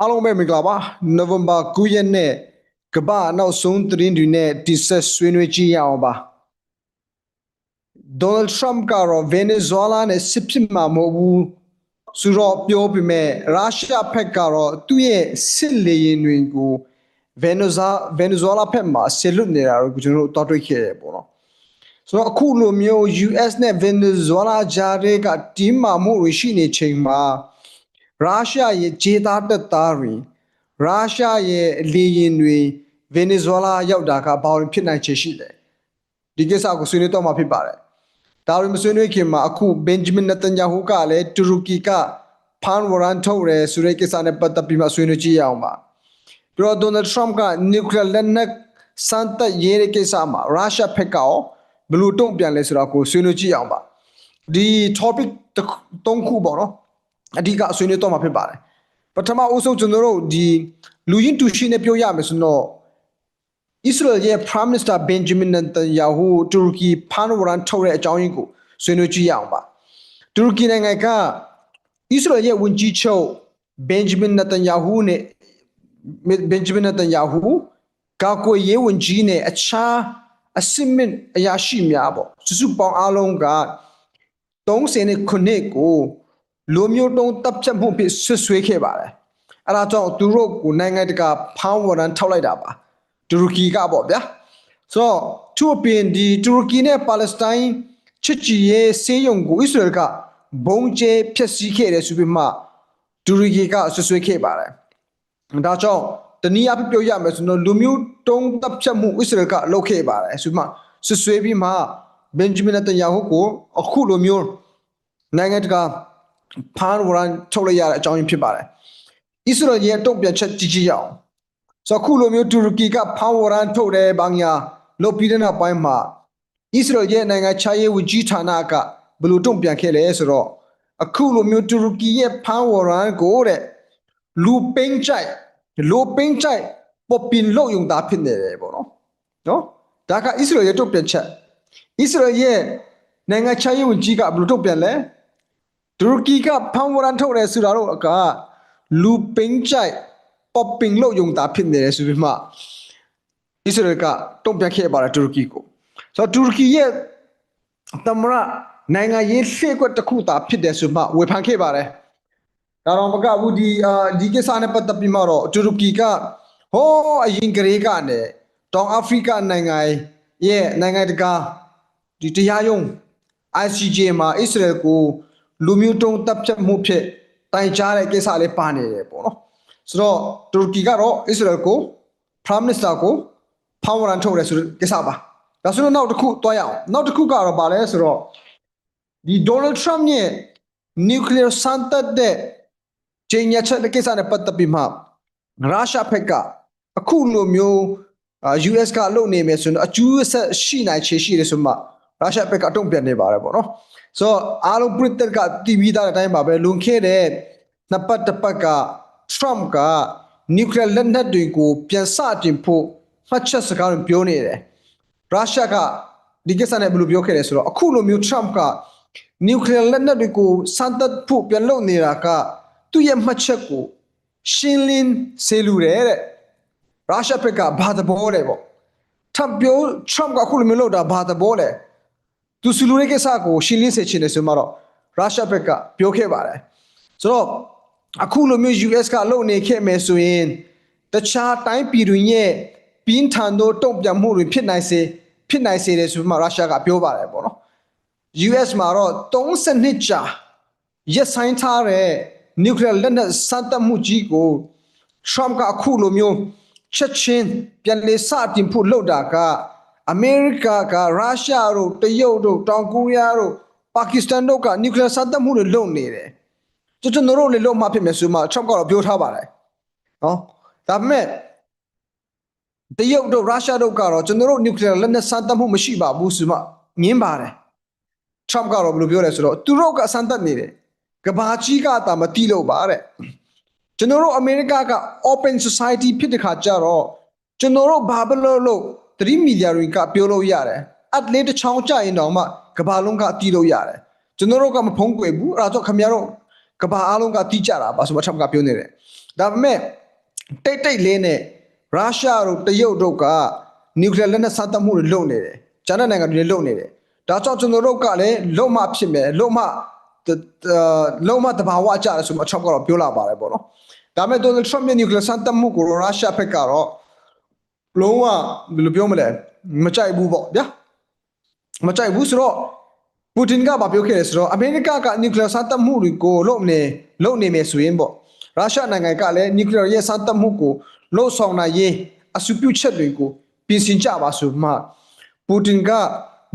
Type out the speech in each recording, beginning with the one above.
အားလုံးပဲမင်္ဂလာပါနိုဝင်ဘာ9ရက်နေ့ကမ္ဘာနောက်ဆုံးသတင်းတွေနဲ့ဒီဆက်ဆွေးနွေးကြည့်ရအောင်ပါဒေါ်နယ်ထရမ့်ကတော့ဗင်နီဇွဲလားနဲ့စစ်ဖြစ်မှာမဟုတ်ဘူးဆိုတော့ပြောပြမယ်ရုရှားဘက်ကတော့သူ့ရဲ့စစ်လေယာဉ်တွေကိုဗင်နီဇာဗင်နီဇွဲလားဘက်မှာဆစ်လွတ်နေတာကိုကျွန်တော်တို့တောက်တွေ့ခဲ့ရပေါ့နော်ဆိုတော့အခုလိုမျိုး US နဲ့ Venezuela ကြားတွေကတီးမာမှုတွေရှိနေချိန်မှာ ရုရှားရဲ့ဂျေတာတက်သားတွေရုရှားရဲ့လေယာဉ်တွေဗင်နီဇွဲလားရောက်တာကဘာလို့ဖြစ်နိုင်ချေရှိလဲဒီကိစ္စကိုဆွေးနွေးတော့မှာဖြစ်ပါတယ်ဒါရီမဆွေးနွေးခင်မှာအခုဘင်ဂျမင်နတန်ယာဟူကလည်းတူရကီကဖန်ဝရန်ထုတ်ရဲဆိုတဲ့ကိစ္စနဲ့ပတ်သက်ပြီးမှဆွေးနွေးကြည့်ရအောင်ပါပြီးတော့ဒေါ်နယ်ထရမ့်ကနျူကလ িয়ার လက်နက်စမ်းသပ်ရေးတဲ့ကိစ္စမှာရုရှားဖက်ကရောဘယ်လိုတုံ့ပြန်လဲဆိုတာကိုဆွေးနွေးကြည့်အောင်ပါဒီ topic တစ်ခုသုံးခုပေါ့နော် အဓိကဆွေးနွေးတော့မှာဖြစ်ပါတယ်ပထမအဆုံးကျွန်တော်တို့ဒီလူရင်းတူရှိနဲ့ပြောရမယ်ဆိုတော့ Israel ရဲ့ Prime Minister Benjamin Netanyahu တူရကီဖန်ဝရန်ထုတ်တဲ့အကြောင်းရင်းကိုဆွေးနွေးကြည့်ရအောင်ပါတူရကီနိုင်ငံက Israel ရဲ့ဝန်ကြီးချုပ် Benjamin Netanyahu နဲ့ Benjamin Netanyahu ကာကွယ်ရေးဝန်ကြီးနဲ့အခြားအစင်မင်အရာရှိများပေါ့စုစုပေါင်းအားလုံးက30ခုနှစ်ကို လူမျိုးတုံးတပ်ဖြတ်မှုဖြစ်ဆွဆွေးခဲ့ပါတယ်အဲဒါကြောင့်သူတို့ကိုနိုင်ငံတကာဖမ်းဝရန်ထောက်လိုက်တာပါတူရကီကပေါ့ဗျာဆိုတော့သူအပြင်ဒီတူရကီနဲ့ပါလက်စတိုင်းချစ်ကြည်ရေးစေးရုံကိုအစ္စရေးကဘုံကျဲဖျက်ဆီးခဲ့တယ်ဆိုပြီးမှတူရကီကဆွဆွေးခဲ့ပါတယ်ဒါကြောင့်တနည်းအားဖြင့်ပြောရမယ်ဆိုတော့လူမျိုးတုံးတပ်ဖြတ်မှုအစ္စရေးကလုပ်ခဲ့ပါတယ်ဆိုပြီးမှဆွဆွေးပြီးမှဘင်ဂျမင်နတန်ယာဟုကိုအခုလိုမျိုးနိုင်ငံတကာ ဖန်ဝရန်ထုတ်လိုက်ရတဲ့အကြောင်းရင်းဖြစ်ပါတယ်။အစ္စရေးရဲ့တုံ့ပြန်ချက်ကြည့်ကြည့်ရအောင်။ဆိုတော့ခုလိုမျိုးတူရကီကဖန်ဝရန်ထုတ်တယ်ဘာညာလုပ်ပြီးတဲ့နောက်ပိုင်းမှာအစ္စရေးရဲ့နိုင်ငံခြားရေးဝန်ကြီးဌာနကဘယ်လိုတုံ့ပြန်ခဲ့လဲဆိုတော့အခုလိုမျိုးတူရကီရဲ့ဖန်ဝရန်ကိုတဲ့လူပိန်းချိုက်လူပိန်းချိုက်ပေါ်ပင်လို့ယုံတာဖြစ်နေတယ်ပေါ့နော်။နော်ဒါကအစ္စရေးရဲ့တုံ့ပြန်ချက်အစ္စရေးရဲ့နိုင်ငံခြားရေးဝန်ကြီးကဘယ်လိုတုံ့ပြန်လဲ။ တူရကီကဖန်ဝရန်ထုတ်တယ်ဆိုတာတော့ကလူပင်းကြိုက်ပေါပင်းလို့ယုံတာဖြစ်နေတယ်ဆိုပြီးမှအစ္စရေးကတုံ့ပြန်ခဲ့ပါတယ်တူရကီကိုဆိုတော့တူရကီရဲ့တမရနိုင်ငံရေးရှေ့ကွက်တစ်ခုသာဖြစ်တယ်ဆိုမှဝေဖန်ခဲ့ပါတယ်ဒါတော့မကဘူးဒီအာဒီကိစ္စနဲ့ပတ်သက်ပြီးမှတော့တူရကီကဟောအရင်ကလေးကနေတောင်အာဖရိကနိုင်ငံရဲ့နိုင်ငံတကာဒီတရားရုံး ICJ မှာအစ္စရေးကို လူမျိုးတုံးတပ်ဖြတ်မှုဖြစ်တိုင်ကြားတဲ့ကိစ္စလေးပါနေတယ်ပေါ့နော်ဆိုတော့တူရကီကတော့အစ္စရေးကို Prime Minister ကိုဖောင်းဝရန်ထုတ်တယ်ဆိုတဲ့ကိစ္စပါဒါဆိုတော့နောက်တစ်ခုတွားရအောင်နောက်တစ်ခုကတော့ပါလဲဆိုတော့ဒီ Donald Trump ရဲ့ nuclear စမ်းသပ်တဲ့ချိန်ညချက်တဲ့ကိစ္စနဲ့ပတ်သက်ပြီးမှရုရှားဘက်ကအခုလိုမျိုးအာ US ကလုပ်နေမယ်ဆိုတော့အကျိုးဆက်ရှိနိုင်ချေရှိတယ်ဆိုမှရုရှားဘက်ကအတုံ့ပြန်နေပါတယ်ပေါ့နော် ဆိုတော့အားလုံးပြည်သက်ကတည်ပြီးသားတဲ့အတိုင်းပါပဲလွန်ခဲ့တဲ့နှစ်ပတ်တစ်ပတ်က Trump က nuclear လက်နက်တွေကိုပြန်စတင်ဖို့မှတ်ချက်စကားတွေပြောနေတယ်ရုရှားကဒီကိစ္စနဲ့ဘယ်လိုပြောခဲ့လဲဆိုတော့အခုလိုမျိုး Trump က nuclear လက်နက်တွေကိုစမ်းသပ်ဖို့ပြန်လုပ်နေတာကသူ့ရဲ့မှတ်ချက်ကိုရှင်းလင်းစေလိုတယ်တဲ့ရုရှားဘက်ကဘာသဘောလဲပေါ့ Trump ပြော Trump ကအခုလိုမျိုးလုပ်တာဘာသဘောလဲ သူစလူရဲ့ကိစ္စကိုရှင်းလင်းစေချင်တယ်ဆိုမှတော့ရုရှားဘက်ကပြောခဲ့ပါတယ်ဆိုတော့အခုလိုမျိုး US ကလုပ်နေခဲ့မယ်ဆိုရင်တခြားတိုင်းပြည်တွေရဲ့ပြင်းထန်သောတုံ့ပြန်မှုတွေဖြစ်နိုင်စေဖြစ်နိုင်စေတယ်ဆိုမှရုရှားကပြောပါတယ်ပေါ့နော် US မှာတော့30နှစ်ကြာရက်ဆိုင်ထားတဲ့ nuclear လက်နက်စမ်းသပ်မှုကြီးကို Trump ကအခုလိုမျိုးချက်ချင်းပြန်လေစတင်ဖို့လုပ်တာက အမေရိကကရုရှားတို့တရုတ်တို့တောင်ကိုရီးယားတို့ပါကစ္စတန်တို့က nuclear စမ်းသပ်မှုတွေလုပ်နေတယ်ကျွန်တော်တို့လည်းလုပ်မှဖြစ်မယ်ဆိုမှ Trump ကတော့ပြောထားပါတယ်နော်ဒါပေမဲ့တရုတ်တို့ရုရှားတို့ကတော့ကျွန်တော်တို့ nuclear လက်နက်စမ်းသပ်မှုမရှိပါဘူးဆိုမှငင်းပါတယ် Trump ကတော့ဘယ်လိုပြောလဲဆိုတော့သူတို့ကစမ်းသပ်နေတယ်ကဘာကြီးကတာမတိလို့ပါတဲ့ကျွန်တော်တို့အမေရိကက open society ဖြစ်တဲ့ခါကျတော့ကျွန်တော်တို့ဘာဘလို့လို့ 3မီလီယံတွေကပြောလို့ရတယ်အတ်လေးတစ်ချောင်းကြရင်တော့မှကဘာလုံးကတီးလို့ရတယ်ကျွန်တော်တို့ကမဖုံးကွယ်ဘူးအဲ့ဒါတော့ခင်ဗျားတို့ကဘာအားလုံးကတီးကြတာပါဆိုတော့ Trump ကပြောနေတယ်ဒါပေမဲ့တိတ်တိတ်လေးနဲ့ရုရှားတို့တရုတ်တို့ကနျူကလ িয়ার လက်နက်စမ်းသပ်မှုတွေလုပ်နေတယ်။ဂျာနယ်နိုင်ငံတွေလုပ်နေတယ်။ဒါကြောင့်ကျွန်တော်တို့ကလည်းလုံမဖြစ်မယ်လုံမတလုံမတဘာဝကြတယ်ဆိုမှအချောက်ကတော့ပြောလာပါတယ်ပေါ့နော်။ဒါပေမဲ့ Donald Trump ရဲ့ nuclear စမ်းသပ်မှုကိုရုရှားဘက်ကတော့ လုံးဝဘယ်လိုပြောမလဲမကြိုက်ဘူးပေါ့ဗျာ။မကြိုက်ဘူးဆိုတော့ပူတင်ကဘာပြောခဲ့လဲဆိုတော့အမေရိကကနျူကလ িয়ার စမ်းသပ်မှုတွေကိုလုပ်နေလုပ်နေမယ်ဆိုရင်ပေါ့ရုရှားနိုင်ငံကလည်းနျူကလ িয়ার ရဲ့စမ်းသပ်မှုကိုလှုပ်ဆောင်နိုင်ရေးအစုပြုချက်တွေကိုပြင်ဆင်ကြပါဆိုမှပူတင်က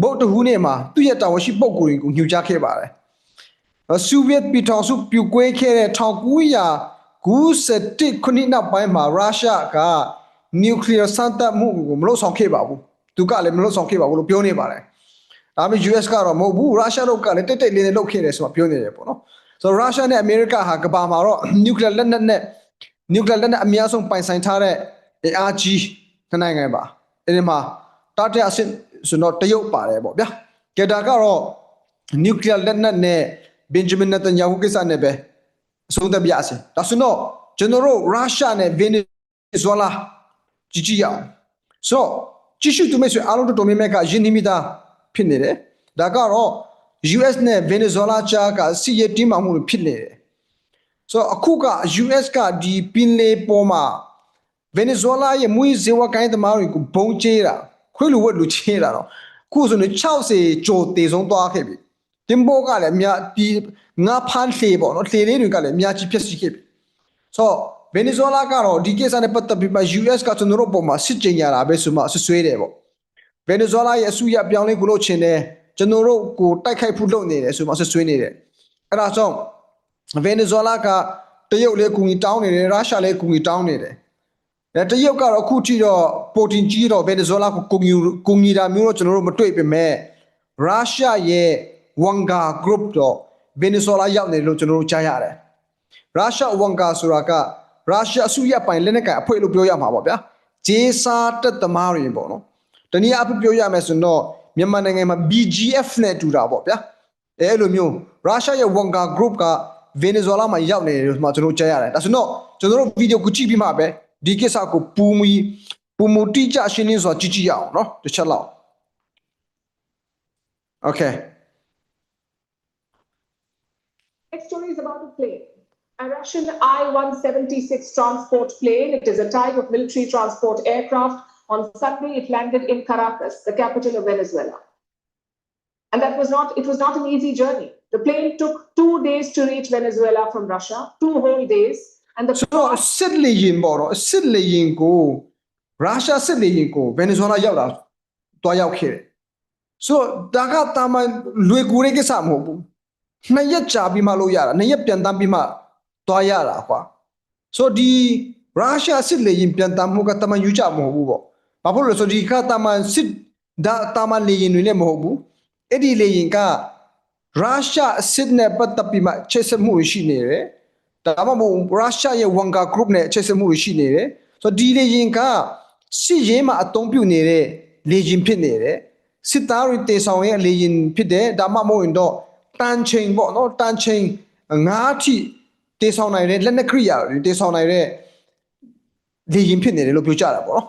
ဗုဒ္ဓဟူးနေ့မှာသူ့ရဲ့တာဝန်ရှိပုဂ္ဂိုလ်တွေကိုညွှန်ကြားခဲ့ပါတယ်။ဆိုဗီယက်ပြည်ထောင်စုပြိုကွဲခဲ့တဲ့1991ခုနှစ်နောက်ပိုင်းမှာရုရှားက နျူကလ িয়ার စမ်းသပ်မှုကိုမလုပ်ဆောင်ခဲ့ပါဘူး။သူကလည်းမလုပ်ဆောင်ခဲ့ပါဘူးလို့ပြောနေပါတယ်။ဒါပေမဲ့ US ကတော့မဟုတ်ဘူးရုရှားတို့ကလည်းတိတ်တိတ်လေးလေးလုပ်ခဲ့တယ်ဆိုတော့ပြောနေတယ်ပေါ့နော်ဆိုတော့ရုရှားနဲ့အမေရိကဟာကမ္ဘာမှာတော့ nuclear လက်နက်နဲ့ nuclear လက်နက်အများဆုံးပိုင်ဆိုင်ထားတဲ့ ARG နှစ်နိုင်ငံပါအဲဒီမှာတာတရအဆင့်ဆိုတော့တရုတ်ပါတယ်ပေါ့ဗျာကဲဒါကတော့ nuclear လက်နက်နဲ့ Benjamin Netanyahu ကိစ္စနဲ့ပဲအဆုံးသတ်ပြအစီဒါဆိုတော့ကျွန်တော်တို့ရုရှားနဲ့ Venezuela ကြည့်ကြည့်ရအောင်ဆိုတော့ကြည့်ရှုသူမိတ်ဆွေအားလုံးတို့တော်များများကယင်းနှိမိသားဖြစ်နေတယ်ဒါကတော့ US နဲ့ Venezuela ကြားကစီရတင်းမာမှုတွေဖြစ်နေတယ်ဆိုတော့အခုက US ကဒီပင်လေပေါ်မှာ Venezuela ရဲ့မွေးဇေဝကိုင်းသမားတွေကိုဘုံကျဲတာခွေးလူဝက်လူချဲတာတော့အခုဆိုရင်60ကျော်တည်ဆုံးသွားခဲ့ပြီတင်ဘောကလည်းအများဒီငါဖမ်းလှေပေါ့နော်လှေလေးတွေကလည်းအများကြီးဖြစ်စီခဲ့ပြီဆိုတော့ Venezuela ကတော့ဒီကိစ္စနဲ့ပတ်သက်ပြီးမှ US ကကျွန်တော်တို့ပုံမှာစစ်ကြင်ရတာပဲဆိုမှဆွဆွဲတယ်ပေါ့ Venezuela ရဲ့အစုရပြောင်းလဲကိုလို့ချင်တယ်ကျွန်တော်တို့ကိုတိုက်ခိုက်ဖို့လုပ်နေတယ်ဆိုမှဆွဆွဲနေတယ်အဲ့ဒါကြောင့် Venezuela ကတရုတ်လည်းကူညီတောင်းနေတယ်ရုရှားလည်းကူညီတောင်းနေတယ်အဲတရုတ်ကတော့အခုထိတော့ပိုတင်ကြီးတော့ Venezuela ကိုကူညီကူညီတာမျိုးတော့ကျွန်တော်တို့မတွေ့ပေမဲ့ရုရှားရဲ့ Wanga Group တော့ Venezuela ရောက်နေတယ်လို့ကျွန်တော်တို့ကြားရတယ်ရုရှား Wanga ဆိုတာက ရုရှားအစုရပိုင်လက်နက်ကင်အဖွဲ့လို့ပြောရမှာပေါ့ဗျာဂျေစာတက်သမားတွေပေါ့နော်တနည်းအားဖြင့်ပြောရမယ်ဆိုတော့မြန်မာနိုင်ငံမှာ BGF နဲ့တူတာပေါ့ဗျာအဲလိုမျိုးရုရှားရဲ့ Wagner Group ကဗင်နီဇွဲလားမှာရောက်နေတယ်လို့မှကျွန်တော်ကြားရတယ်ဒါဆိုတော့ကျွန်တော်တို့ဗီဒီယိုကိုကြည့်ပြီးမှပဲဒီကိစ္စကိုပူမီပူမူတိကျရှင်းလင်းစွာကြည့်ကြည့်ရအောင်နော်တစ်ချက်လောက် Okay Next story is about to play A Russian I-176 transport plane. It is a type of military transport aircraft. On Sunday, it landed in Caracas, the capital of Venezuela. And that was not, it was not an easy journey. The plane took two days to reach Venezuela from Russia, two whole days. And the ဆိုတော့စစ်လေရင်ပေါ့တော့စစ်လေရင်ကိုရုရှားစစ်လေရင်ကိုဗင်နီဇွဲလားရောက်တာတွားရောက်ခဲ့တယ်ဆိုတော့ဒါကတာမန်လွေကူတဲ့ကိစ္စမဟုတ်ဘူးနှစ်ရက်ကြာပြီးမှလို့ရတာနှစ်ရက်ပြန်တမ်းပြီးမှ တွားရတာကွာဆိုတော့ဒီရုရှားစစ်လေရင်ပြန်တမ်းမှုကတာမန်ယူကြမဟုတ်ဘူးပေါ့ဘာဖြစ်လို့လဲဆိုတော့ဒီကတာမန်စစ်ဒါတာမန်လေရင်တွေလည်းမဟုတ်ဘူးအဲ့ဒီလေရင်ကရုရှားစစ်နဲ့ပတ်သက်ပြီးမှချိတ်ဆက်မှုရှိနေတယ်ဒါမှမဟုတ်ရုရှားရဲ့ Wanga Group နဲ့ချိတ်ဆက်မှုတွေရှိနေတယ်ဆိုတော့ဒီလေရင်ကစစ်ရေးမှာအသုံးပြုနေတဲ့လေရင်ဖြစ်နေတယ်စစ်သားတွေတေဆောင်ရဲ့လေရင်ဖြစ်တယ်ဒါမှမဟုတ်ရင်တော့တန်ချိန်ပေါ့နော်တန်ချိန်ငါးထိ တေဆောင်နိုင်တဲ့လက်နက်ကရိယာတွေတေဆောင်နိုင်တဲ့လေရင်ဖြစ်နေတယ်လို့ပြောကြတာပေါ့နော်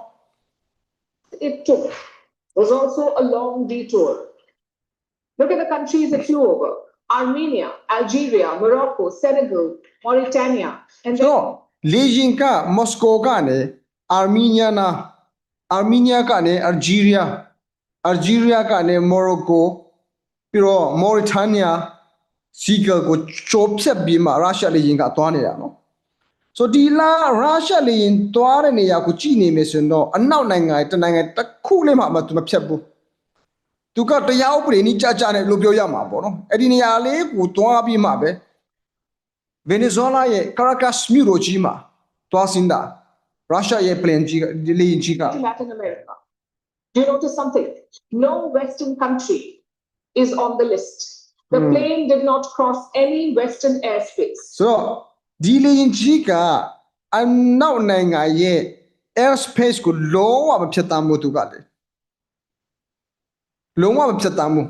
it took was also a long detour. Look at the countries it flew over. Armenia, Algeria, Morocco, Senegal, Mauritania, and ဆို then တော့လေရင်ကမော်စကိုကနေအာမီးနီးယားနာအာမီးနီးယားကနေအယ်ဂျီးရီးယားအယ်ဂျီးရီးယားကနေမော်ရိုကိုပြီးတော့မော်ရီတာနီးယား စီဂယ်ကိုချိုးဖြတ်ပြီးမှရုရှားလေရင်ကသွားနေတာနော်ဆိုဒီလာရုရှားလေရင်သွားတဲ့နေရာကိုကြည့်နေမယ်ဆိုရင်တော့အနောက်နိုင်ငံတနိုင်ငံတစ်ခုလေးမှမသူမဖြတ်ဘူးသူကတရားဥပဒေနည်းကြကြနဲ့လို့ပြောရမှာပေါ့နော်အဲ့ဒီနေရာလေးကိုသွားပြီးမှပဲဗင်နီဇွဲလားရဲ့ကာရာကတ်မြို့တော်ကြီးမှာတွားစင်းတာရုရှားရဲ့ plane ကြီးကလေယာဉ်ကြီးက to Latin America. Do you notice something? No Western country is on the list. The Hmm. plane did not cross any Western airspace. ဆိုတော့ဒီလေယာဉ်ကြီးကအနောက်နိုင်ငံရဲ့ air space ကိုလုံးဝမဖြတ်တမ်းဘူးသူကလေလုံးဝမဖြတ်တမ်းဘူး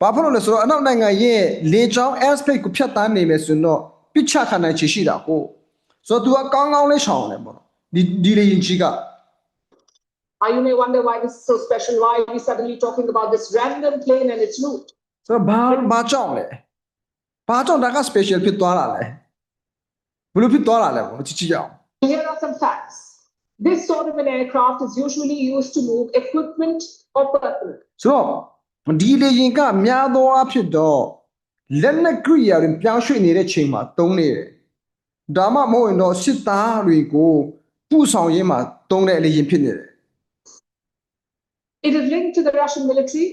ဘာဖြစ်လို့လဲဆိုတော့အနောက်နိုင်ငံရဲ့လေကြောင်း air space ကိုဖြတ်တမ်းနေမယ်ဆိုရင်တော့ပြစ်ချခံနိုင်ချေရှိတာကိုဆိုတော့ तू ကကောင်းကောင်းလေးရှောင်တယ်ပေါ့နော်ဒီဒီလေရင်ကြီးက Now you may wonder why this is so special. Why are we suddenly talking about this random plane and its route? ဆိုတော့ဘာဘာကြောင့်လဲဘာကြောင့်ဒါက special ဖြစ်သွားတာလဲဘယ်လိုဖြစ်သွားတာလဲပေါ့နော်ကြည့်ကြည့်ကြအောင် Here are some facts. This sort of an aircraft is usually used to move equipment or personnel. ဆိုတော့ဒီလေရင်ကများသောအားဖြင့်တော့လက်နက်ကရိယာတွေပြောင်းရွှေ့နေတဲ့ချိန်မှာတုံးနေတယ်ဒါမှမဟုတ်ရင်တော့စစ်သားတွေကိုပူဆောင်ရင်းမှာတုံးတဲ့လေရင်ဖြစ်နေတယ် It is linked to the Russian military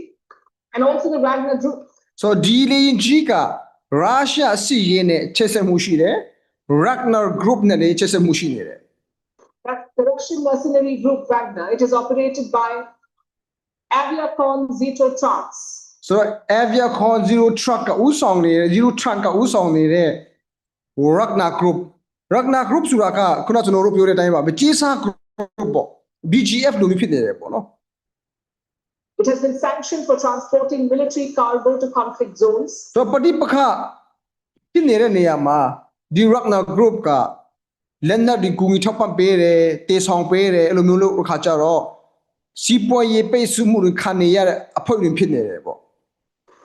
and also the Wagner group. ဆိုတော့ဒီလေရင်ကြီးကရုရှားစစ်ရေးနဲ့ချက်ဆက်မှုရှိတယ် Ragnar Group နဲ့လည်းချက်ဆက်မှုရှိနေတယ် That's the Russian mercenary group Wagner. It is operated by Aviacon Zito Trans. ဆိုတော့ Aviacon Zero Truck ကဥဆောင်နေတဲ့ Zero Truck ကဥဆောင်နေတဲ့ Ragnar Group Ragnar Group ဆိုတာကခုနကျွန်တော်တို့ပြောတဲ့အတိုင်းပါပဲကြေးစား group ပေါ့ BGF လို့မျိုးဖြစ်နေတယ်ပေါ့နော် It has been sanctioned for transporting military cargo to conflict zones. ဆိုတော့ပဋိပက္ခဖြစ်နေတဲ့နေရာမှာဒီ Ragnar Group ကလက်နက်ဒီကူမီထောက်ပံ့ပေးတယ်တေဆောင်ပေးတယ်အဲ့လိုမျိုးလို့အခါကြတော့စီးပွားရေးပိတ်ဆို့မှုတွေခံနေရတဲ့အဖွက်တွေဖြစ်နေတယ်ပေါ့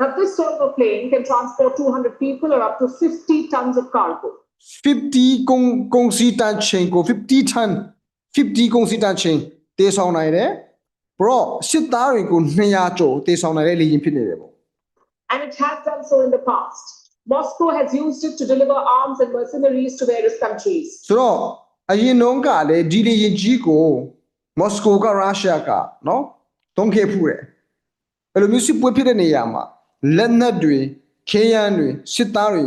Now, this sort of a plane can transport 200 people or up to 50 tons of cargo. 50ကုန်ကုန်စီတန်ချိန်ကို50 ton 50ကုန်စီတန်ချိန်တေဆောင်နိုင်တယ် ဘရောစစ်သားတွေကို200ကျော်တေဆောင်နိုင်တဲ့လေယာဉ်ဖြစ်နေတယ်ပေါ့ And it has done so in the past. Moscow has used it to deliver arms and mercenaries to various countries. ဆိုတော့အရင်တုန်းကလည်းဒီလေယာဉ်ကြီးကိုမော်စကိုကရုရှားကနော်တုံးခဲ့ဖူးတယ်အဲ့လိုမျိုးစစ်ပွဲဖြစ်တဲ့နေရာမှာလက်နက်တွေခေးရန်တွေစစ်သားတွေ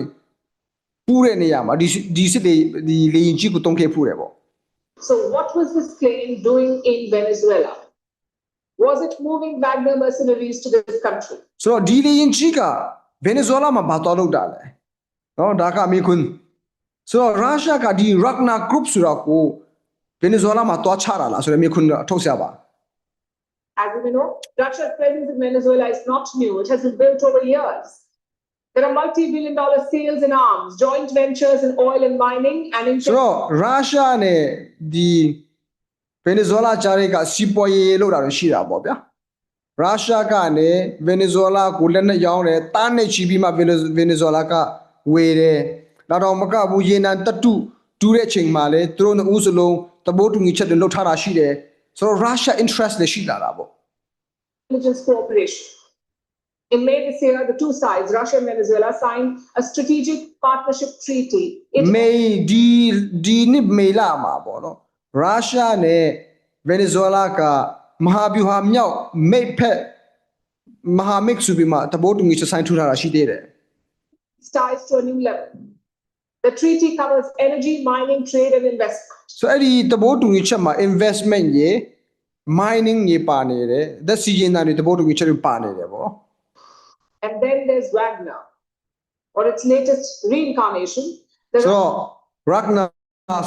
ပူးတဲ့နေရာမှာဒီဒီစစ်တွေဒီလေယာဉ်ကြီးကိုတုံးခဲ့ဖူးတယ်ပေါ့ So, what was this plane doing in Venezuela? Was it moving Wagner mercenaries to this country? ဆိုတော့ဒီလေရင်ကြီးကဗင်နီဇွဲလားမှာဘာတော်လုပ်တာလဲနော်ဒါကအမေခွန်းဆိုတော့ရုရှားကဒီ Ragnar Group ဆိုတာကိုဗင်နီဇွဲလားမှာတွားချတာလားဆိုတော့အမေခွန်းအထုတ်ဆရာပါ As you may know, Russia's presence in Venezuela is not new. it has been built over years. There are multi billion dollar sales in arms, joint ventures in oil and mining, and in ဆိုတော့ရုရှားနဲ့ဒီ ဗင်နီဇွဲလားကြားတွေကစီးပွားရေးလုပ်တာတွေရှိတာပေါ့ဗျာရုရှားကနေဗင်နီဇွဲလားကိုလက်နက်ရောင်းတယ်တားနေချီပြီးမှဗင်ဗင်နီဇွဲလားကဝေတယ်နောက်တော့မကဘူးရေနံတတုတူးတဲ့အချိန်မှာလေသူတို့နှစ်ဦးစလုံးတဘိုးတူညီချက်တွေလှုပ်ထားတာရှိတယ်ဆိုတော့ရုရှား interest တွေရှိလာတာပေါ့ intelligence cooperation. In May this year, the two sides, Russia and Venezuela, signed a strategic partnership treaty. It မေဒီဒီနှစ်မေလာမှာပေါ့နော် ရုရှားနဲ့ဗင်နီဇွဲလားကမဟာဗျူဟာမြောက်မိတ်ဖက်မဟာမိတ်ဆိုပြီးမှတဘိုးတူညီချက်ဆိုင်ထူထားတာရှိသေးတယ် ties to a new level. The treaty covers energy, mining, trade, and investment. ဆိုအဲ့ဒီတဘိုးတူညီချက်မှာ investment ရေ mining ရေပါနေတယ်သက်စီရင်တန်တွေတဘိုးတူညီချက်တွေပါနေတယ်ပေါ့နော် And then there's Wagner, or its latest reincarnation. The ဆိုတော့ Ragnar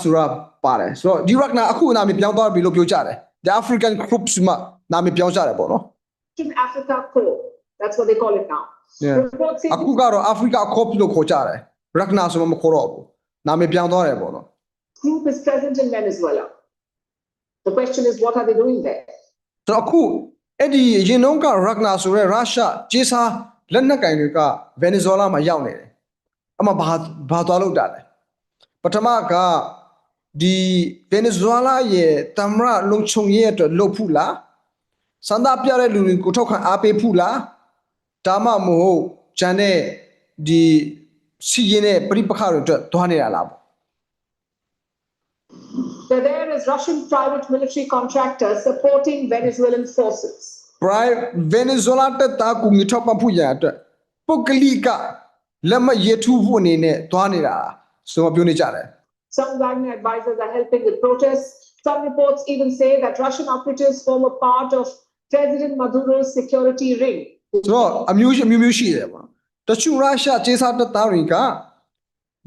ဆိုတာပါတယ်ဆိုတော့ဒီ Ragnar အခုအနာမည်ပြောင်းသွားပြီလို့ပြောကြတယ် The African groups မှာနာမည်ပြောင်းကြတယ်ပေါ့နော် Russian Africa Corps. That's what they call it now. Yeah. Reports say အခုကတော့ Africa Corp လို့ခေါ်ကြတယ် Ragnar ဆိုမှမခေါ်တော့ဘူးနာမည်ပြောင်းသွားတယ်ပေါ့နော် this group is present in Venezuela. The question is, what are they doing there? ဆိုတော့အခုအဲ့ဒီရင်နှုံးက Ragnar ဆိုရဲရုရှားဂျေစာလက်နက်ကင်တွေကဗင်နီဇွဲလားမှာရောက်နေတယ်အမှဘာဘာသွားလို့တာလဲ ပထမကဒီဗင်နီဇွဲလားရဲ့တမရလုံခြုံရေးအတွက်လုပ်ဖူးလားစန္ဒပြတဲ့လူတွေကိုထောက်ခံအားပေးဖူးလားဒါမှမဟုတ်ဂျန်တဲ့ဒီစီရင်တဲ့ပြိပခါတွေအတွက်သွားနေတာလားပေါ့ They're there as Russian private military contractors supporting Venezuelan forces. prime Venezuela တက်သားကူငီထောက်ပံ့ဖို့ရန်အတွက်ပုတ်ကလိကလက်မရထူးဖို့အနေနဲ့သွားနေတာ ဆိုတော့ပြောနေကြတယ် Some Wagner advisors are helping with protests. Some reports even say that Russian operatives form a part of President Maduro's security ring. ဆိုတော့အမျိုးရှိအမျိုးမျိုးရှိတယ်ပေါ့တချို့ရုရှားကျေးစားတက်သားတွေက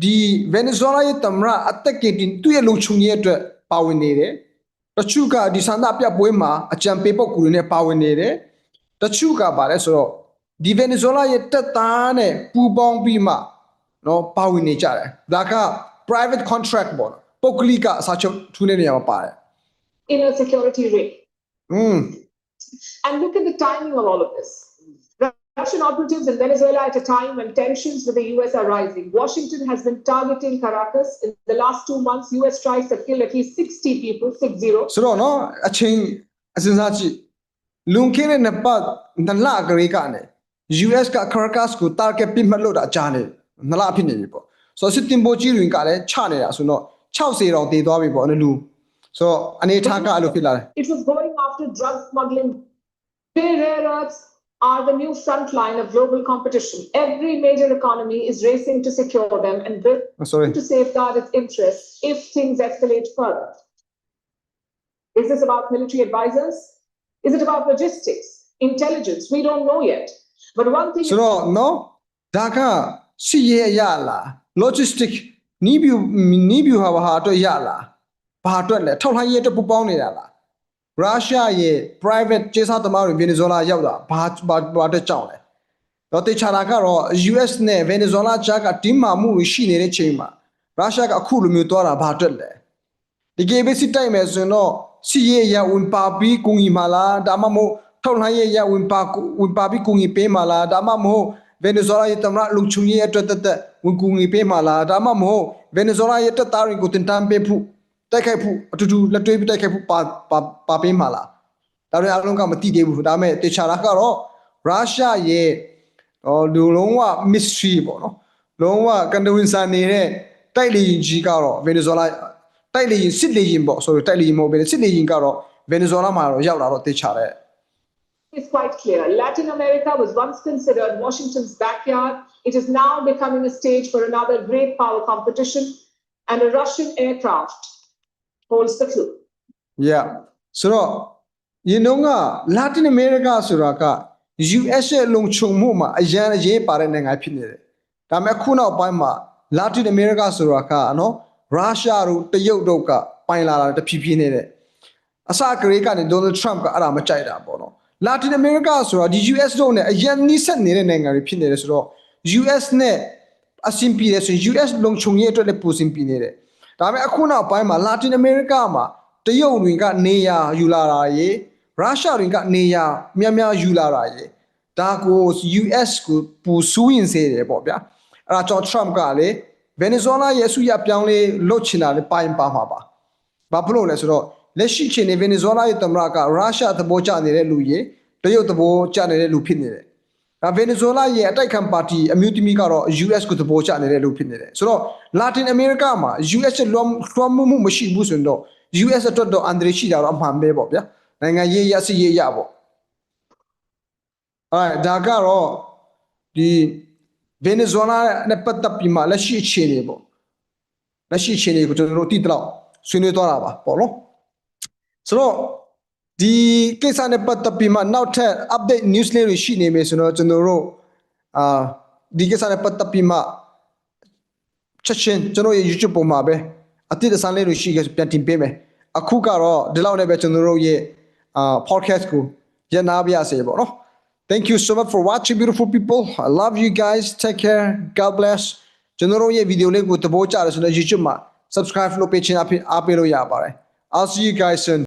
ဒီ Venezuela ရဲ့တမရအသက်ကင်တင်သူ့ရဲ့လုံခြုံရေးအတွက်ပါဝင်နေတယ်တချို့ကဒီဆန္ဒပြပွဲမှာအကြံပေးပုဂ္ဂိုလ်တွေနဲ့ပါဝင်နေတယ်တချို့ကပါလဲဆိုတော့ဒီ Venezuela ရဲ့တက်သားနဲ့ပူးပေါင်းပြီးမှ No power in nature. That's နော်ပါဝင်နေကြတယ်ဒါက private contract ပေါ့နော်ပုဂ္ဂလိကစာချုပ်ထူးတဲ့နေရာမှာပါတယ် inner security rate mm and look at the timing of all of this Russian operatives in Venezuela at a time when tensions with the US are rising. Washington has been targeting Caracas. In the last two months, US tries to kill at least 60 people, 60. So, no, a change. that, Lunkin and Nepal, Nanla Agrikane. US ka Caracas ko target ပြီးမှတ်လို့တာကြားနေ နှစ်လဖြစ်နေပြီပေါ့ဆိုတော့စစ်တင်ပိုကြီးတွေကလည်းချနေတာဆိုတော့60တောင်တည်သွားပြီပေါ့နော်လူဆိုတော့အနေထားကအဲ့လိုဖြစ်လာတယ် It was going after drug smuggling. Today, rare earths are the new front line of global competition. Every major economy is racing to secure them and build sorry to safeguard its interests if things escalate further. Is this about military advisors? Is it about logistics, intelligence? We don't know yet. But one thing ဆိုတော့နော် ဒါကစီရဲအရလား logistic နီးဗျူနီးဗျူဟာဘာအတွက်ရလားဘာအတွက်လဲထောက်လှမ်းရေးအတွက်ပူပေါင်းနေတာလားရုရှားရဲ့ private ကျေးစားသမားတွေ Venezuela ရောက်တာဘာဘာဘာအတွက်ကြောက်လဲတော့တေချာတာကတော့ US နဲ့ Venezuela ကြားကတင်းမာမှုတွေရှိနေတဲ့ချိန်မှာရုရှားကအခုလိုမျိုးသွားတာဘာအတွက်လဲဒီကေဘစီတိုက်မယ်ဆိုရင်တော့စီရဲရဝင်ပါပြီးကုငီမာလာဒါမှမဟုတ်ထောက်လှမ်းရေးရဝင်ပါဝင်ပါပြီးကုငီပေးမာလာဒါမှမဟုတ် Venezuela ရဲ့တမရလုံချုံရေးအတွက်တက်တက်ဝင်ကုငီပေးမာလာဒါမှမဟုတ် Venezuela ရဲ့တပ်သားတွေကိုတင်တန်းပေးဖို့တိုက်ခိုက်ဖို့အတူတူလက်တွဲပြီးတိုက်ခိုက်ဖို့ပါပါပါပေးမာလာဒါတွေအားလုံးကမသိသေးဘူးဒါပေမဲ့တေချာတာကတော့ရုရှားရဲ့ဟောလူလုံးဝ mystery ပေါ့နော်လုံးဝကန်ဒဝင်စာနေတဲ့တိုက်လေရင်ကြီးကတော့ Venezuela တိုက်လေရင်စစ်လေရင်ပေါ့ဆိုတော့တိုက်လေရင်မဟုတ်ဘဲစစ်လေရင်ကတော့ Venezuela မှာတော့ရောက်လာတော့တေချာတဲ့ is quite clear. Latin America was once considered Washington's backyard. It is now becoming a stage for another great power competition, and a Russian aircraft holds the clue. Yeah ဆိုတော့ယင်းတော့က Latin America ဆိုတာက US ရဲ့လုံခြုံမှုမှာအရန်အရေးပါတဲ့နိုင်ငံဖြစ်နေတယ်။ဒါပေမဲ့ခုနောက်ပိုင်းမှာ Latin America ဆိုတာကနော်ရုရှားတို့တရုတ်တို့ကပိုင်လာတာတဖြည်းဖြည်းနေတဲ့အစကရေကနေ Donald Trump ကအဲ့ဒါမကြိုက်တာပေါ့နော်။ Latin America ဆိုတာဒီ US တို့နဲ့အရန်နှိစက်နေတဲ့နိုင်ငံတွေဖြစ်နေတယ်ဆိုတော့ US နဲ့အဆင်ပြေတယ်ဆိုရင် US လုံခြုံရေးအတွက်လည်းပူစင်ပြေနေတယ်။ဒါပေမဲ့အခုနောက်ပိုင်းမှာ Latin America မှာတရုတ်တွေကနေရာယူလာတာရေရုရှားတွေကနေရာများများယူလာတာရေဒါကို US ကိုပူဆူးရင်စေတယ်ပေါ့ဗျာ။အဲ့ဒါကြောင့် Trump ကလေ Venezuela ရဲ့အစုရပြောင်းလဲလုပ်ချင်တာလေပိုင်ပါမှာပါ။ဘာဖြစ်လို့လဲဆိုတော့ လက်ရှိချိန်နေ Venezuela ရဲ့သမ္မတကရုရှားသဘောကျနေတဲ့လူရေတရုတ်သဘောကျနေတဲ့လူဖြစ်နေတယ်။ဒါ Venezuela ရဲ့အတိုက်ခံပါတီအမျိုးသမီးကတော့ US ကိုသဘောကျနေတဲ့လူဖြစ်နေတယ်။ဆိုတော့ Latin America မှာ US ရဲ့လွှမ်းလွှမ်းမိုးမှုမရှိဘူးဆိုရင်တော့ US အတွက်တော့အန်ဒရီရှိတာတော့အမှန်ပဲပေါ့ဗျာ။နိုင်ငံရေးရစီရေးရပေါ့။အဲဒါကတော့ဒီ Venezuela နဲ့ပတ်သက်ပြီးမှလက်ရှိအခြေအနေပေါ့။လက်ရှိအခြေအနေကိုကျွန်တော်တို့သိတော့ဆွေးနွေးသွားတာပါပေါ့နော်။ ဆိုတော့ဒီကိစ္စနဲ့ပတ်သက်ပြီးမှနောက်ထပ် update news လေးတွေရှိနေမယ်ဆိုတော့ကျွန်တော်တို့အာဒီကိစ္စနဲ့ပတ်သက်ပြီးမှချက်ချင်းကျွန်တော်ရဲ့ YouTube ပေါ်မှာပဲအတိတ်အစမ်းလေးတွေရှိခဲ့ပြန်တင်ပေးမယ်အခုကတော့ဒီလောက်နဲ့ပဲကျွန်တော်တို့ရဲ့အာ podcast ကိုရနာပြရစေပေါ့နော် Thank you so much for watching beautiful people I love you guys take care God bless ကျွန်တော်တို့ရဲ့ဗီဒီယိုလေးကိုသဘောကျတယ်ဆိုတော့ YouTube မှာ subscribe လုပ်ပေးချင်အားဖြင့်အားပေးလို့ရပါတယ် I'll see you guys soon